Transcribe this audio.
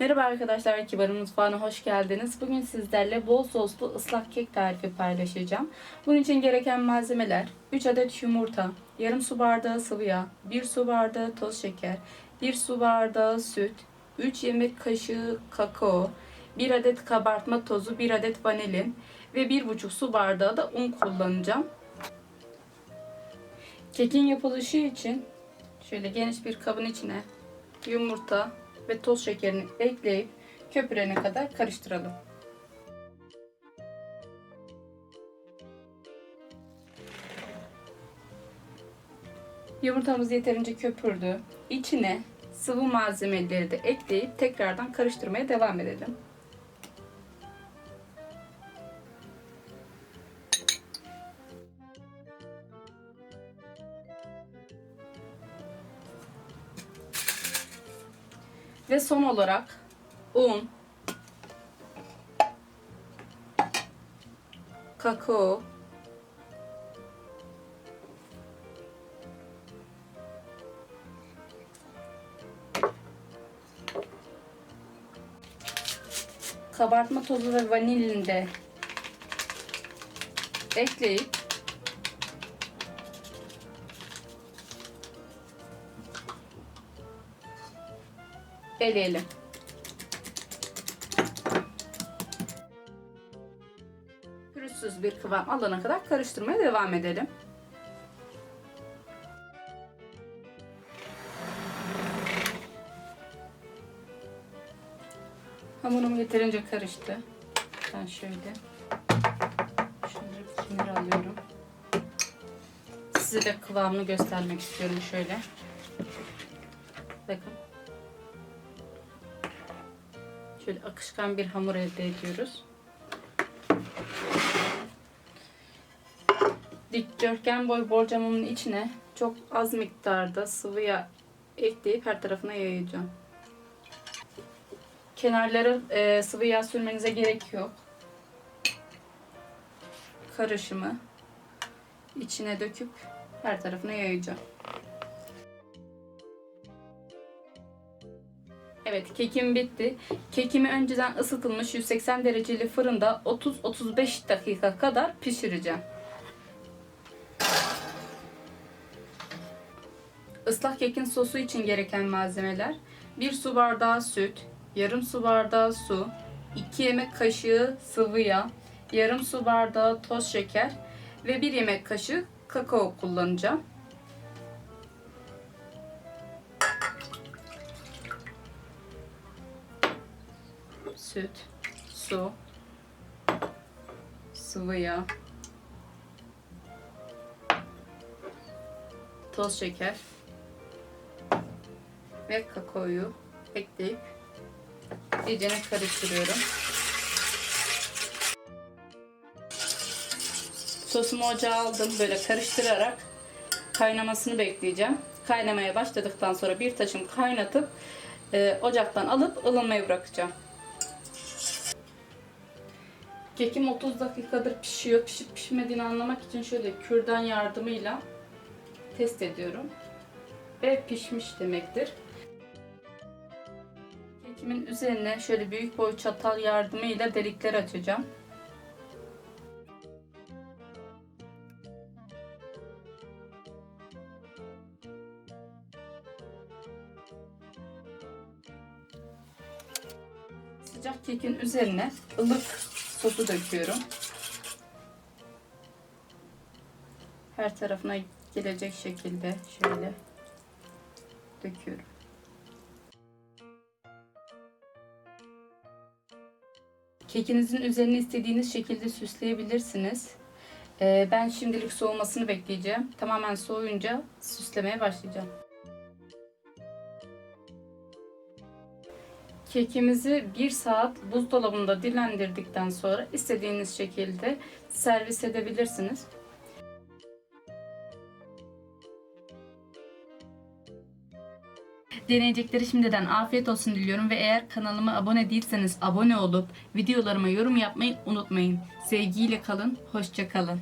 Merhaba arkadaşlar, Kibar'ın mutfağına hoş geldiniz. Bugün sizlerle bol soslu ıslak kek tarifi paylaşacağım. Bunun için gereken malzemeler 3 adet yumurta, yarım su bardağı sıvı yağ, 1 su bardağı toz şeker, 1 su bardağı süt, 3 yemek kaşığı kakao, 1 adet kabartma tozu, 1 adet vanilin ve 1,5 su bardağı da un kullanacağım. Kekin yapılışı için şöyle geniş bir kabın içine yumurta ve toz şekerini ekleyip köpürene kadar karıştıralım. Yumurtamız yeterince köpürdü. İçine sıvı malzemeleri de ekleyip tekrardan karıştırmaya devam edelim. Ve son olarak un, kakao, kabartma tozu ve vanilini de ekleyip eleyelim. Pürüzsüz bir kıvam alana kadar karıştırmaya devam edelim. Hamurum yeterince karıştı. Ben şöyle şunları kenara alıyorum. Size de kıvamını göstermek istiyorum şöyle. Bakın. Şöyle akışkan bir hamur elde ediyoruz. Dikdörtgen boy borcamımın içine çok az miktarda sıvı yağ ekleyip her tarafına yayacağım. Kenarlara e, sıvı yağ sürmenize gerek yok. Karışımı içine döküp her tarafına yayacağım. Evet kekim bitti. Kekimi önceden ısıtılmış 180 dereceli fırında 30-35 dakika kadar pişireceğim. Islak kekin sosu için gereken malzemeler 1 su bardağı süt, yarım su bardağı su, 2 yemek kaşığı sıvı yağ, yarım su bardağı toz şeker ve 1 yemek kaşığı kakao kullanacağım. Süt, su, sıvı yağ, toz şeker ve kakaoyu ekleyip iyice karıştırıyorum. Sosumu ocağa aldım. Böyle karıştırarak kaynamasını bekleyeceğim. Kaynamaya başladıktan sonra bir taşım kaynatıp e, ocaktan alıp ılınmaya bırakacağım. Kekim 30 dakikadır pişiyor. Pişip pişmediğini anlamak için şöyle kürdan yardımıyla test ediyorum. Ve pişmiş demektir. Kekimin üzerine şöyle büyük boy çatal yardımıyla delikler açacağım. Sıcak kekin üzerine ılık sosu döküyorum. Her tarafına gelecek şekilde şöyle döküyorum. Kekinizin üzerine istediğiniz şekilde süsleyebilirsiniz. Ee, ben şimdilik soğumasını bekleyeceğim. Tamamen soğuyunca süslemeye başlayacağım. Kekimizi 1 saat buzdolabında dinlendirdikten sonra istediğiniz şekilde servis edebilirsiniz. Deneyecekleri şimdiden afiyet olsun diliyorum ve eğer kanalıma abone değilseniz abone olup videolarıma yorum yapmayı unutmayın. Sevgiyle kalın, hoşça kalın.